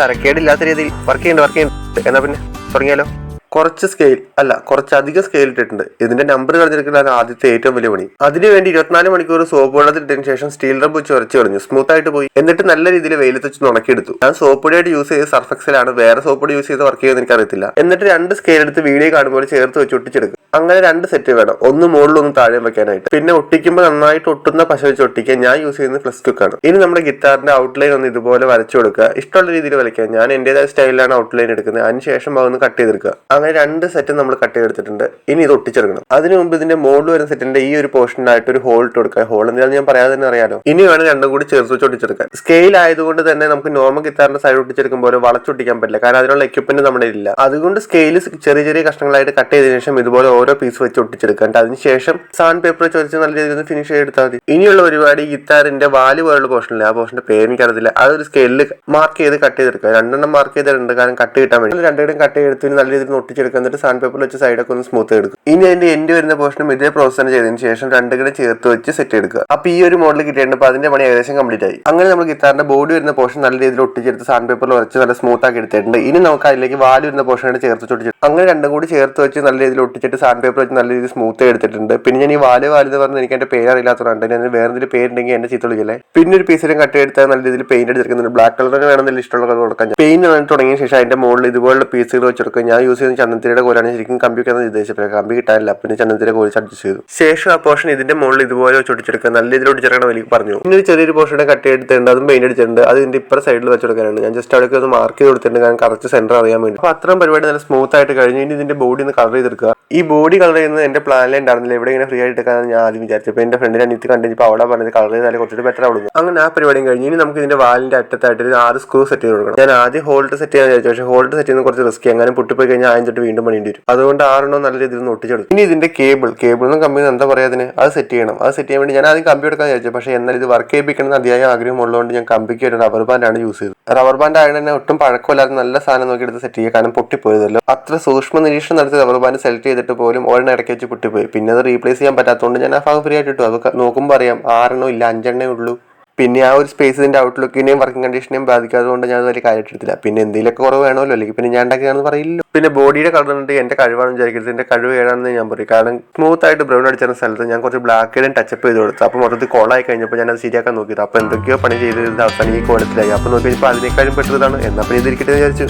തരക്കേടില്ലാത്ത രീതിയിൽ വർക്ക് ചെയ്യുന്നുണ്ട് വർക്ക് ചെയ്യുന്നുണ്ട് എന്നാ പിന്നെ തുടങ്ങിയാലോ? കുറച്ച് സ്കെയിൽ അല്ല കുറച്ചധികം സ്കെയിൽ ഇട്ടിട്ടുണ്ട്. ഇതിന്റെ നമ്പർ കളഞ്ഞെടുക്കലാണ് ആദ്യത്തെ ഏറ്റവും വലിയ പണി. അതിനുവേണ്ടി ഇരുപത്തിനാല് മണിക്കൂർ സോപ്പ് വെള്ളത്തിൽ ഇട്ടതിന് ശേഷം സ്റ്റീൽ റബ്ബ് വെച്ച് ഉരച്ച് കളഞ്ഞു. സ്മൂത്ത് ആയിട്ട് പോയി. എന്നിട്ട് നല്ല രീതിയിൽ വെയിലത്ത് വെച്ച് ഉണക്കിയെടുത്തു. ഞാൻ സോപ്പ് പൊടിയായിട്ട് യൂസ് ചെയ്ത് സർഫക്സിലാണ് വേറെ സോപ്പ് പൊടി യൂസ് ചെയ്ത് വർക്ക് ചെയ്യുന്നത് എനിക്കറിയത്തില്ല. എന്നിട്ട് രണ്ട് സ്കെയിൽ എടുത്ത് വീഡിയോ കാണുമ്പോൾ ചേർത്ത് വെച്ച് ഒട്ടിച്ചെടുക്കും. അങ്ങനെ രണ്ട് സെറ്റ് വേണം. ഒന്ന് മുകളിൽ ഒന്ന് താഴെ വെക്കാനായിട്ട്. പിന്നെ ഒട്ടിക്കുമ്പോൾ നന്നായിട്ട് ഒട്ടുന്ന പശ വെച്ച് ഒട്ടിക്കാൻ ഞാൻ യൂസ് ചെയ്യുന്നത് ഫ്ലസ് ആണ് ഇനി നമ്മുടെ ഗിത്താറിന്റെ ഔട്ട്ലൈൻ ഒന്ന് ഇതുപോലെ വരച്ചു കൊടുക്കുക. ഇഷ്ടമുള്ള രീതിയിൽ വരയ്ക്കുക. ഞാൻ എന്റേതായ സ്റ്റൈലിലാണ് ഔട്ട്ലൈൻ എടുക്കുന്നത്. അതിനുശേഷം അതൊന്ന് കട്ട് ചെയ്തെടുക്കുക. അങ്ങനെ രണ്ട് സെറ്റ് നമ്മൾ കട്ട് ചെയ്തെടുത്തിട്ടുണ്ട്. ഇനി ഇത് ഒട്ടിച്ചെടുക്കണം. അതിനു മുമ്പ് ഇതിന്റെ മോഡ് വരുന്ന സെറ്റിന്റെ ഈ ഒരു പോർഷനായിട്ട് ഒരു ഹോൾ ഇട്ട് കൊടുക്കുക. ഹോൾ എന്താണെന്ന് ഞാൻ പറയാതെ തന്നെ അറിയാലോ. ഇനി വേണം രണ്ടും കൂടി ചേർത്ത് വെച്ച് ഒട്ടിച്ചെടുക്കാൻ. സ്കെയിൽ ആയതുകൊണ്ട് തന്നെ നമുക്ക് നോർമൽ ഗിത്താറിന്റെ സൈഡ് ഒട്ടിച്ചെടുക്കുമ്പോൾ വളച്ചൊട്ടിക്കാൻ പറ്റില്ല. കാരണം അതിനുള്ള എക്യുപ്മെന്റ് നമ്മുടെ ഇല്ല. അതുകൊണ്ട് സ്കെയിൽ ചെറിയ ചെറിയ കഷ്ണങ്ങളായിട്ട് കട്ട് ചെയ്തതിനു ശേഷം ഇതുപോലെ ഓരോ പീസ് വെച്ച് ഒട്ടിച്ചെടുക്കാൻ അതിനുശേഷം സാൻഡ് പേപ്പർ ചോദിച്ച് നല്ല രീതിയിൽ ഫിനിഷ് ചെയ്തെടുത്താൽ മതി. ഇനിയുള്ള പരിപാടി ഗിത്താറിന്റെ വാൽ പോലുള്ള പോർഷനില്ല ആ പോർഷന്റെ പേര് എനിക്കറിയത്തില്ല. അതൊരു സ്കെയിലിൽ മാർക്ക് ചെയ്ത് കട്ട് ചെയ്തെടുക്കുക. രണ്ടെണ്ണം മാർക്ക് ചെയ്തിട്ടുണ്ട്. കാരണം കട്ട് കിട്ടാൻ വേണ്ടി. രണ്ടുപേരും കട്ട് ചെയ്തെടുത്ത് നല്ല രീതിയിൽ ഒന്ന് ഒട്ടിച്ചെടുക്കുക എന്നിട്ട് സാൻഡ് പേപ്പറിൽ വെച്ച് സൈഡൊക്കെ ഒന്ന് സ്മൂത്ത് എടുക്കും ഇനി അതിന്റെ എൻഡ് വരുന്ന പോർഷനും ഇതേ പ്രോസസ് തന്നെ ചെയ്തതിന് ശേഷം രണ്ടും ചേർത്ത് വെച്ച് സെറ്റ് എടുക്കുക. അപ്പൊ ഈ ഒരു മോഡൽ കിട്ടിയിട്ടുണ്ട്. അപ്പൊ അതിന്റെ പണി ഏകദേശം കംപ്ലീറ്റ് ആയി. അങ്ങനെ നമ്മൾ ഗിത്താറിന്റെ ബോഡി വരുന്ന പോർഷൻ നല്ല രീതിയിൽ ഒട്ടിച്ചെടുത്ത് സാൻഡ് പേപ്പർ വരച്ച് നല്ല സ്മൂത്ത് ആക്കി എടുത്തിട്ടുണ്ട്. ഇനി നമുക്ക് അതിലേക്ക് വാൽ വരുന്ന പോർഷൻ കൂടെ ചേർത്ത് ഒട്ടിച്ചിട്ട് അങ്ങനെ രണ്ടും കൂടി ചേർത്ത് വെച്ച് നല്ല രീതിയിൽ ഒട്ടിച്ചിട്ട് സാൻഡ് പേപ്പർ വെച്ച് നല്ല രീതിയിൽ സ്മൂത്ത് എടുത്തിട്ടുണ്ട്. പിന്നെ ഞാൻ ഈ വാൽ വാൽ എന്ന് പറഞ്ഞാൽ എനിക്ക് എന്റെ പേര് അറിയില്ലാത്തതുകൊണ്ട് ഞാൻ വേറെ എന്തെങ്കിലും പേരുണ്ടെങ്കിൽ എന്നെ ചീത്ത പിന്നെ ഒരു പീസിലും കട്ട് എടുത്താൽ നല്ല രീതിയിൽ പെയിന്റ് അടിച്ചെടുക്കുന്നുണ്ട് ബ്ലാക്ക് കളറിന് വേണമെന്നില്ല. ഇഷ്ടമുള്ള കളർ കൊടുക്കാൻ പെയിന്റ് തുടങ്ങിയ ശേഷം അതിന്റെ മുകളിൽ ഇതുപോലുള്ള പീസുകൾ വെച്ചെടുക്കുക ഞാൻ യൂസ് ചെയ്യുന്ന ചന്ദനത്തിരിയുടെ കോലാണ് ശരിക്കും കമ്പി വെക്കാൻ ഉദ്ദേശിച്ചത് കമ്പി കിട്ടാനില്ല. പിന്നെ ചന്ദനത്തിരെ കോലി അഡ്ജസ്റ്റ് ചെയ്തു. ശേഷം ആ പോർഷൻ ഇതിന്റെ മുകളിൽ ഇതുപോലെ വെച്ച് ഒട്ടിച്ചെടുക്കുക. നല്ല രീതിയിൽ ഒടിച്ചെടുക്കണം എനിക്ക് പറഞ്ഞു. ഇനി ഒരു ചെറിയൊരു പോർഷൻ കട്ട് എടുത്തിട്ടുണ്ട് അതും പെയിന്റ് അടിച്ചിട്ടുണ്ട്. അത് ഇതിന്റെ ഇപ്പുറ സൈഡിൽ വെച്ചെടുക്കാനാണ് ഞാൻ ജസ്റ്റ് അവിടെ ഒന്ന് മാർക്ക് ചെയ്ത് കൊടുത്തിട്ടുണ്ട്. ഞാൻ കറക്റ്റ് സെന്റർ അറിയാൻ വേണ്ടി. അപ്പൊ അത്രയും പരിപാടി നല്ല സ്മൂത്ത് ആയിട്ട് കഴിഞ്ഞു. ഇനി ഇതിന്റെ ബോഡി ഒന്ന് കളർ ചെയ്തെടുക്കുക ഈ ബോഡി കളർ ചെയ്യുന്നത് എന്റെ പ്ലാനിൽ ഉണ്ടായിരുന്നില്ല ഇവിടെ ഇങ്ങനെ ഫ്രീ ആയിട്ട് എടുക്കാൻ ഞാൻ ആദ്യം വിചാരിച്ചപ്പോൾ എന്റെ ഫ്രണ്ടിനെ അനിയത്തി കണ്ടിപ്പോൾ അവിടെ പറഞ്ഞത് കളർ ചെയ്താൽ കുറച്ചുകൂടി ബെറ്റർ ആവുള്ളൂ അങ്ങനെ ആ പരിപാടിയും കഴിഞ്ഞ്. ഇനി നമുക്ക് ഇതിന്റെ വാലിന്റെ അറ്റത്തായിട്ട് ആറ് സ്ക്രൂ സെറ്റ് ചെയ്ത് കൊടുക്കണം. ഞാൻ ആദ്യം ഹോൾഡ് സെറ്റ് ചെയ്യാൻ വിചാരിച്ചു. പക്ഷേ ഹോൾഡ് സെറ്റ് ചെയ്യുന്നത് കുറച്ച് റിസ്ക് അങ്ങനെ പൊട്ടിപ്പോയി കഴിഞ്ഞാൽ ആദ്യം തൊട്ട് വീണ്ടും പണിയേണ്ടി വരും. അതുകൊണ്ട് ആറെണ്ണം നല്ല രീതിയിൽ ഒന്ന് ഒട്ടിച്ചെടുക്കും ഇനി ഇതിന്റെ കേബിൾ കേബിൾ എന്നും കമ്പനി എന്താ പറയാ അതിന്? അത് സെറ്റ് ചെയ്യണം. അത് സെറ്റ് ചെയ്യാൻ വേണ്ടി ഞാൻ ആദ്യം കമ്പി എടുക്കാൻ വിചാരിച്ചു. പക്ഷേ എന്നാൽ ഇത് വർക്ക് ചെയ്യിപ്പിക്കണം എന്ന് അതിയായ ആഗ്രഹം ഉള്ളതുകൊണ്ട് ഞാൻ കമ്പിക്ക് ഒരു റബ്ബർ ആണ് യൂസ് ചെയ്തത്. റബ്ബർ ബാൻഡ് ആയത് തന്നെ ഒട്ടും പഴക്കമില്ലാതെ നല്ല സാധനം നോക്കി എടുത്ത് സെറ്റ് ചെയ്യുക കാരണം പൊട്ടിപ്പോയതല്ലോ. അത്ര സൂക്ഷ്മ നിരീക്ഷണം നടത്തി റബ്ബർ ബാൻഡ് സെലക്ട് ചെയ്തിട്ട് പോലും ഒരെണ്ണം ഇടയ്ക്ക് വെച്ച് പൊട്ടിപ്പോയി. പിന്നെ അത് റീപ്ലേസ് ചെയ്യാൻ പറ്റാത്തതുകൊണ്ട് ഞാൻ ആ ഭാഗം ഫ്രീ ആയിട്ട് ഇട്ടു. അത് നോക്കുമ്പോൾ അറിയാം. ആറെണ്ണോ ഇല്ല അഞ്ചെണ്ണേ ഉള്ളൂ. പിന്നെ ആ ഒരു സ്പേസിന്റെ ഔട്ട്ലുക്കിനെയും വർക്കിംഗ് കണ്ടീഷനെയും ബാധിക്കാത്തതുകൊണ്ട് ഞാൻ വലിയ കാര്യമായിട്ട് എടുത്തില്ല പിന്നെ എന്തെങ്കിലുമൊക്കെ കുറവ് വേണമല്ലോ? അല്ലെങ്കിൽ പിന്നെ ഞാൻ ഉണ്ടാക്കിയാണെന്ന് പറയില്ലല്ലോ. പിന്നെ ബോഡിയുടെ കളർ എന്റെ കഴിവാണെന്ന് വിചാരിക്കരുത്. എന്റെ കഴിവ് ഏതാണെന്ന് ഞാൻ പറയും. കാരണം സ്മൂത്ത് ആയിട്ട് ബ്രൗൺ അടിച്ചിരുന്ന സ്ഥലത്ത് ഞാൻ കുറച്ച് ബ്ലാക്ക് ഇടയും ടച്ചപ്പ് ചെയ്ത് കൊടുത്തു. അപ്പോൾ മൊത്തത്തിൽ കോളായി കഴിഞ്ഞപ്പോൾ ഞാൻ അത് ശരിയാക്കാൻ നോക്കിയത് അപ്പോൾ എന്തൊക്കെയോ പണി ചെയ്ത് അവസാനം ഈ കോലത്തിലായി. അപ്പോൾ നോക്കി കഴിഞ്ഞപ്പോൾ അതിനേക്കാളും പെട്ടതാണ് എന്നാൽ പിന്നെ ഇതിരിക്കട്ടെ വിചാരിച്ചു.